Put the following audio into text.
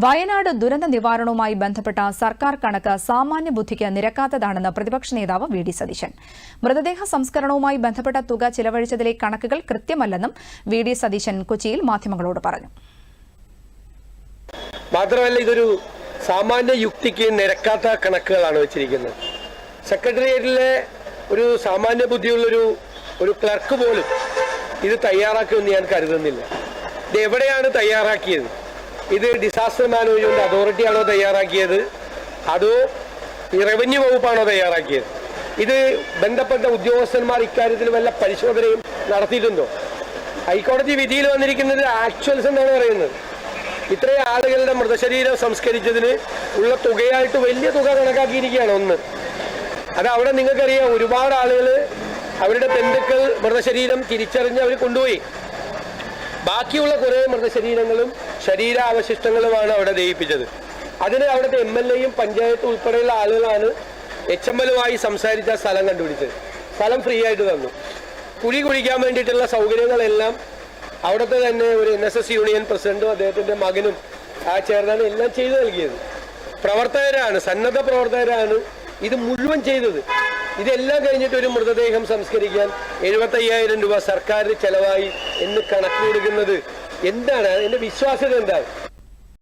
വയനാട് ദുരന്ത നിവാരണവുമായി ബന്ധപ്പെട്ട സർക്കാർ കണക്ക് സാമാന്യ ബുദ്ധിക്ക് നിരക്കാത്തതാണെന്ന് പ്രതിപക്ഷ നേതാവ് വി ഡി സതീശൻ. മൃതദേഹ സംസ്കരണവുമായി ബന്ധപ്പെട്ട തുക ചിലവഴിച്ചതിലെ കണക്കുകൾ കൃത്യമല്ലെന്നും വി ഡി സതീശൻ കൊച്ചിയിൽ മാധ്യമങ്ങളോട് പറഞ്ഞു. മാത്രമല്ല ഇതൊരു സാമാന്യ യുക്തിക്ക് നിരക്കാത്ത കണക്കുകളാണ് വെച്ചിരിക്കുന്നത്. സെക്രട്ടേറിയറ്റിലെ ഒരു സാമാന്യ ബുദ്ധിയുള്ളൊരു ഒരു ക്ലർക്ക് പോലും ഇത് തയ്യാറാക്കുമെന്ന് ഞാൻ കരുതുന്നില്ല. ഇത് എവിടെയാണ് തയ്യാറാക്കിയത്? ഇത് ഡിസാസ്റ്റർ മാനേജ്മെന്റ് അതോറിറ്റിയാണോ തയ്യാറാക്കിയത്? അതോ ഈ റവന്യൂ വകുപ്പാണോ തയ്യാറാക്കിയത്? ഇത് ബന്ധപ്പെട്ട ഉദ്യോഗസ്ഥന്മാർ ഇക്കാര്യത്തിൽ വല്ല പരിശോധനയും നടത്തിയിട്ടുണ്ടോ? ഹൈക്കോടതി വിധിയിൽ വന്നിരിക്കുന്നത് ആക്ച്വൽസ് എന്നാണ് പറയുന്നത്. ഇത്രയും ആളുകളുടെ മൃതശരീരം സംസ്കരിച്ചതിന് ഉള്ള തുകയായിട്ട് വലിയ തുക കണക്കാക്കിയിരിക്കുകയാണ് ഒന്ന്. അത് അവിടെ നിങ്ങൾക്കറിയാം ഒരുപാട് ആളുകൾ അവരുടെ ബന്ധുക്കൾ മൃതശരീരം തിരിച്ചറിഞ്ഞ് അവർ കൊണ്ടുപോയി. ബാക്കിയുള്ള കുറേ മൃതശരീരങ്ങളും ശരീരാവശിഷ്ടങ്ങളുമാണ് അവിടെ ദഹിപ്പിച്ചത്. അതിന് അവിടുത്തെ എം എൽ എയും പഞ്ചായത്തും ഉൾപ്പെടെയുള്ള ആളുകളാണ് എച്ച് എം എല്ലുമായി സംസാരിച്ച സ്ഥലം കണ്ടുപിടിച്ചത്. സ്ഥലം ഫ്രീ ആയിട്ട് തന്നു. കുഴി കുഴിക്കാൻ വേണ്ടിയിട്ടുള്ള സൗകര്യങ്ങളെല്ലാം അവിടുത്തെ തന്നെ ഒരു എൻ എസ് എസ് യൂണിയൻ പ്രസിഡന്റും അദ്ദേഹത്തിന്റെ മകനും ആ ചേർന്നാണ് എല്ലാം ചെയ്തു നൽകിയത്. പ്രവർത്തകരാണ് സന്നദ്ധ പ്രവർത്തകരാണ് ഇത് മുഴുവൻ ചെയ്തത്. ഇതെല്ലാം കഴിഞ്ഞിട്ട് ഒരു മൃതദേഹം സംസ്കരിക്കാൻ എഴുപത്തയ്യായിരം രൂപ സർക്കാരിന് ചെലവായി എന്ന് കണക്ക് കൊടുക്കുന്നത് എന്താണ്? എന്റെ വിശ്വാസ്യത എന്താണ്?